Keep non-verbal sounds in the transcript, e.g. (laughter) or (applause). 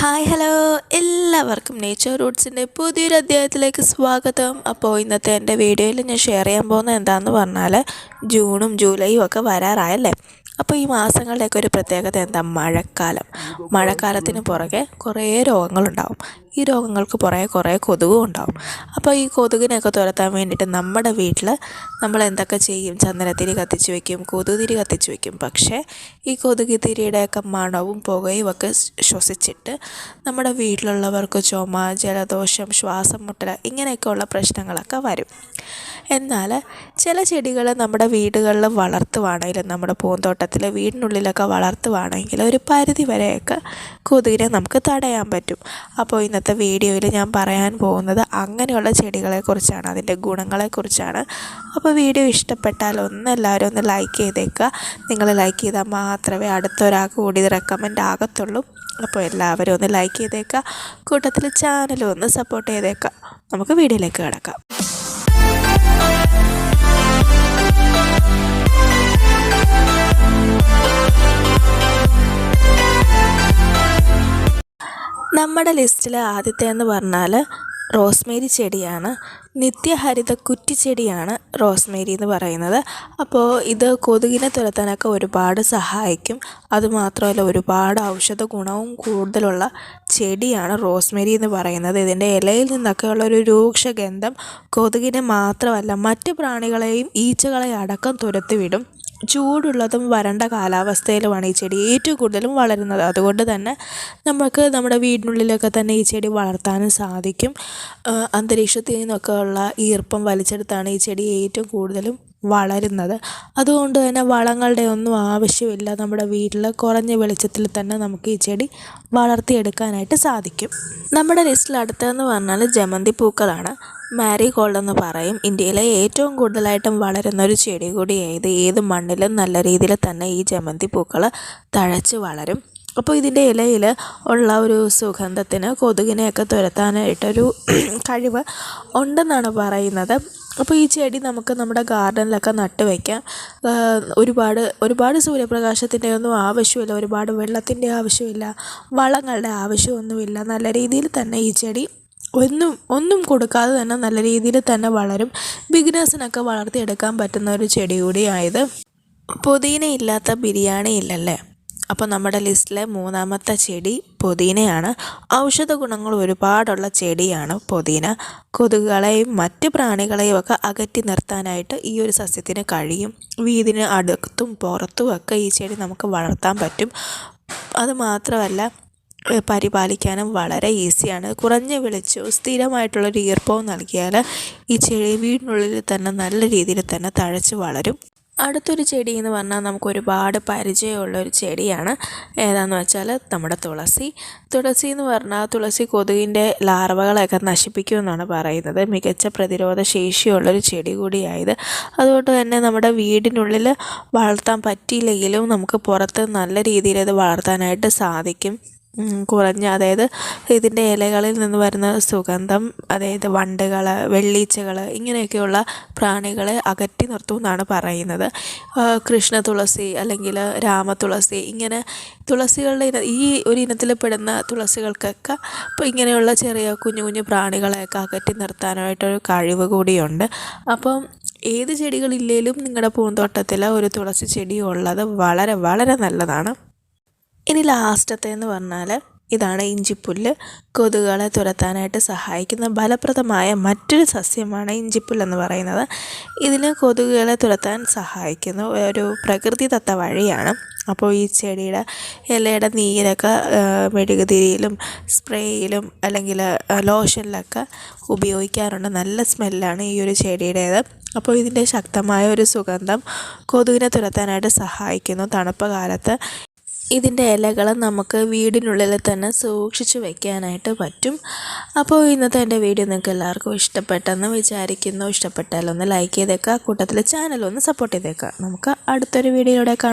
Hi hello എല്ലാവർക്കും nature റൂട്ട്സിന്റെ പുതിയൊരു അധ്യായത്തിലേക്ക് സ്വാഗതം. അപ്പോൾ ഇന്നത്തെ എന്റെ വീഡിയോയിൽ ഞാൻ ഷെയർ ചെയ്യാൻ പോകുന്നത് എന്താണെന്ന് പറഞ്ഞാൽ ജൂണും ജൂലൈയും ഒക്കെ വരാറായല്ലേ? അപ്പോൾ ഈ മാസങ്ങളുടെയൊക്കെ ഒരു പ്രത്യേകത എന്താ? മഴക്കാലം. മഴക്കാലത്തിന് പുറകെ കുറേ രോഗങ്ങളുണ്ടാവും. ഈ രോഗങ്ങൾക്ക് പുറകെ കുറേ കൊതുകും ഉണ്ടാവും. അപ്പോൾ ഈ കൊതുകിനെയൊക്കെ തുരത്താൻ വേണ്ടിയിട്ട് നമ്മുടെ വീട്ടിൽ നമ്മൾ എന്തൊക്കെ ചെയ്യും? ചന്ദനത്തിരി കത്തിച്ച് വയ്ക്കും കൊതുകുതിരി കത്തിച്ച് വയ്ക്കും പക്ഷേ ഈ കൊതുകുതിരിയുടെയൊക്കെ മണവും പുകയും ഒക്കെ ശ്വസിച്ചിട്ട് നമ്മുടെ വീട്ടിലുള്ളവർക്ക് ചുമ ജലദോഷം ശ്വാസം മുട്ടൽ ഇങ്ങനെയൊക്കെയുള്ള പ്രശ്നങ്ങളൊക്കെ വരും. എന്നാൽ ചില ചെടികൾ നമ്മുടെ വീടുകളിൽ വളർത്തുവാണെങ്കിലും നമ്മുടെ പൂന്തോട്ടത്തിൽ വീടിനുള്ളിലൊക്കെ വളർത്തുവാണെങ്കിൽ ഒരു പരിധി വരെയൊക്കെ കൊതുകിനെ നമുക്ക് തടയാൻ പറ്റും. അപ്പോൾ ഇന്നത്തെ വീഡിയോയിൽ ഞാൻ പറയാൻ പോകുന്നത് അങ്ങനെയുള്ള ചെടികളെക്കുറിച്ചാണ് അതിന്റെ ഗുണങ്ങളെക്കുറിച്ചാണ്. അപ്പോൾ വീഡിയോ ഇഷ്ടപ്പെട്ടാൽ ഒന്ന് എല്ലാവരും ഒന്ന് ലൈക്ക് ചെയ്തേക്കുക. നിങ്ങൾ ലൈക്ക് ചെയ്താൽ മാത്രമേ അടുത്തൊരാൾക്ക് കൂടി ഇത് റെക്കമെൻഡ് ആകത്തുള്ളൂ. അപ്പോൾ എല്ലാവരും ഒന്ന് ലൈക്ക് ചെയ്തേക്കുക. കൂട്ടത്തിൽ ചാനലും ഒന്ന് സപ്പോർട്ട് ചെയ്തേക്കുക. നമുക്ക് വീഡിയോയിലേക്ക് കിടക്കാം. നമ്മുടെ ലിസ്റ്റിൽ ആദ്യത്തേന്ന് പറഞ്ഞാൽ റോസ്മേരി ചെടിയാണ്. നിത്യഹരിത കുറ്റിച്ചെടിയാണ് റോസ്മേരി എന്ന് പറയുന്നത്. അപ്പോൾ ഇത് കൊതുകിനെ തുരത്താനൊക്കെ ഒരുപാട് സഹായിക്കും. അതുമാത്രമല്ല ഒരുപാട് ഔഷധ ഗുണവും കൂടുതലുള്ള ചെടിയാണ് റോസ്മേരി എന്ന് പറയുന്നത്. ഇതിന്റെ ഇലയിൽ നിന്നൊക്കെ രൂക്ഷ ഗന്ധം കൊതുകിനെ മാത്രമല്ല മറ്റ് പ്രാണികളെയും ഈച്ചകളെ അടക്കം തുരത്തിവിടും. ചൂടുള്ളതും വരണ്ട കാലാവസ്ഥയിലുമാണ് ഈ ചെടി ഏറ്റവും കൂടുതലും വളരുന്നത്. അതുകൊണ്ട് തന്നെ നമുക്ക് നമ്മുടെ വീടിനുള്ളിലൊക്കെ തന്നെ ഈ ചെടി വളർത്താനും സാധിക്കും. അന്തരീക്ഷത്തിൽ നിന്നൊക്കെ ഉള്ള ഈർപ്പം വലിച്ചെടുത്താണ് ഈ ചെടി ഏറ്റവും കൂടുതലും വളരുന്നത്. അതുകൊണ്ട് തന്നെ വളങ്ങളുടെ ഒന്നും ആവശ്യമില്ല. നമ്മുടെ വീട്ടിൽ കുറഞ്ഞ വെളിച്ചത്തിൽ തന്നെ നമുക്ക് ഈ ചെടി വളർത്തിയെടുക്കാനായിട്ട് സാധിക്കും. നമ്മുടെ ലിസ്റ്റിൽ അടുത്തതെന്ന് പറഞ്ഞാൽ ജമന്തി പൂക്കളാണ്. മാരിഗോൾഡ് എന്ന് പറയും. ഇന്ത്യയിലെ ഏറ്റവും കൂടുതലായിട്ടും വളരുന്ന ഒരു ചെടി കൂടിയായത് ഏത് മണ്ണിലും നല്ല രീതിയിൽ തന്നെ ഈ ജമന്തി പൂക്കൾ തഴച്ച് വളരും. അപ്പോൾ ഇതിന്റെ ഇലയിൽ ഉള്ള ഒരു സുഗന്ധത്തിന് കൊതുകിനെയൊക്കെ തുരത്താനായിട്ടൊരു (clears throat) കഴിവ് ഉണ്ടെന്നാണ് പറയുന്നത്. അപ്പോൾ ഈ ചെടി നമുക്ക് നമ്മുടെ ഗാർഡനിലൊക്കെ നട്ട് വയ്ക്കാം ഒരുപാട് ഒരുപാട് സൂര്യപ്രകാശത്തിന്റെ ഒന്നും ആവശ്യമില്ല ഒരുപാട് വെള്ളത്തിന്റെ ആവശ്യമില്ല വളങ്ങളുടെ ആവശ്യമൊന്നുമില്ല. നല്ല രീതിയിൽ തന്നെ ഈ ചെടി ഒന്നും ഒന്നും കൊടുക്കാതെ തന്നെ നല്ല രീതിയിൽ തന്നെ വളരും. ബിഗിനേഴ്സിനൊക്കെ വളർത്തിയെടുക്കാൻ പറ്റുന്ന ഒരു ചെടി കൂടിയായത്. പുതിന ബിരിയാണി ഇല്ലല്ലേ? അപ്പോൾ നമ്മുടെ ലിസ്റ്റിലെ മൂന്നാമത്തെ ചെടി പുതിനയാണ്. ഔഷധ ഗുണങ്ങൾ ഒരുപാടുള്ള ചെടിയാണ് പുതിന. കൊതുകുകളെയും മറ്റ് പ്രാണികളെയും ഒക്കെ അകറ്റി നിർത്താനായിട്ട് ഈ ഒരു സസ്യത്തിന് കഴിയും. വീടിന് അടുത്തും പുറത്തും ഒക്കെ ഈ ചെടി നമുക്ക് വളർത്താൻ പറ്റും. അത് മാത്രമല്ല പരിപാലിക്കാനും വളരെ ഈസിയാണ്. കുറഞ്ഞ വിളിച്ചു സ്ഥിരമായിട്ടുള്ളൊരു ഈർപ്പവും നൽകിയാൽ ഈ ചെടി വീടിനുള്ളിൽ തന്നെ നല്ല രീതിയിൽ തന്നെ തഴച്ച് വളരും. അടുത്തൊരു ചെടി എന്ന് പറഞ്ഞാൽ നമുക്ക് ഒരുപാട് പരിചയമുള്ള ഒരു ചെടിയാണ്. ഏതാണെന്ന് വെച്ചാൽ നമ്മുടെ തുളസി. തുളസി എന്ന് പറഞ്ഞാൽ തുളസി കൊതുകിന്റെ ലാർവകളൊക്കെ നശിപ്പിക്കുമെന്നാണ് പറയുന്നത്. മികച്ച പ്രതിരോധ ശേഷിയുള്ളൊരു ചെടി കൂടിയായത്. അതുകൊണ്ട് തന്നെ നമ്മുടെ വീടിനുള്ളിൽ വളർത്താൻ പറ്റിയില്ലെങ്കിലും നമുക്ക് പുറത്ത് നല്ല രീതിയിൽ ഇത് വളർത്താനായിട്ട് സാധിക്കും. കുറഞ്ഞ. അതായത് ഇതിന്റെ ഇലകളിൽ നിന്ന് വരുന്ന സുഗന്ധം അതായത് വണ്ടുകൾ വെള്ളീച്ചകൾ ഇങ്ങനെയൊക്കെയുള്ള പ്രാണികളെ അകറ്റി നിർത്തുമെന്നാണ് പറയുന്നത്. കൃഷ്ണ തുളസി അല്ലെങ്കിൽ രാമ തുളസി ഇങ്ങനെ തുളസികളുടെ ഇന ഈ ഒരു ഇനത്തിൽ പെടുന്ന തുളസികൾക്കൊക്കെ ഇപ്പോൾ ഇങ്ങനെയുള്ള ചെറിയ കുഞ്ഞു കുഞ്ഞു പ്രാണികളെയൊക്കെ അകറ്റി നിർത്താനായിട്ടൊരു കഴിവ് കൂടിയുണ്ട്. അപ്പം ഏത് ചെടികളില്ലേലും നിങ്ങളുടെ പൂന്തോട്ടത്തിൽ ഒരു തുളസി ചെടി ഉള്ളത് വളരെ വളരെ നല്ലതാണ്. ഇനി ലാസ്റ്റത്തേന്ന് പറഞ്ഞാൽ ഇതാണ് ഇഞ്ചിപ്പുല്ല്. കൊതുകുകളെ തുരത്താനായിട്ട് സഹായിക്കുന്ന ഫലപ്രദമായ മറ്റൊരു സസ്യമാണ് ഇഞ്ചിപ്പുല്ലെന്ന് പറയുന്നത്. ഇതിന് കൊതുകുകളെ തുരത്താൻ സഹായിക്കുന്ന ഒരു പ്രകൃതിദത്ത വഴിയാണ്. അപ്പോൾ ഈ ചെടിയുടെ ഇലയുടെ നീരൊക്കെ മെഴുകുതിരിയിലും സ്പ്രേയിലും അല്ലെങ്കിൽ ലോഷനിലൊക്കെ ഉപയോഗിക്കാറുണ്ട്. നല്ല സ്മെല്ലാണ് ഈ ഒരു ചെടിയുടേത്. അപ്പോൾ ഇതിന്റെ ശക്തമായ ഒരു സുഗന്ധം കൊതുകിനെ തുരത്താനായിട്ട് സഹായിക്കുന്നു തണുപ്പ് കാലത്ത്. ഇതിന്റെ ഇലകൾ നമുക്ക് വീടിനുള്ളിൽ തന്നെ സൂക്ഷിച്ചു വെക്കാനായിട്ട് പറ്റും. അപ്പോൾ ഇന്നത്തെ എന്റെ വീഡിയോ നിങ്ങൾക്ക് എല്ലാവർക്കും ഇഷ്ടപ്പെട്ടെന്ന് വിചാരിക്കുന്നു. ഇഷ്ടപ്പെട്ടാലൊന്ന് ലൈക്ക് ചെയ്തേക്കുക. കൂട്ടത്തിൽ ചാനലൊന്ന് സപ്പോർട്ട് ചെയ്തേക്കുക. നമുക്ക് അടുത്തൊരു വീഡിയോയിലൂടെ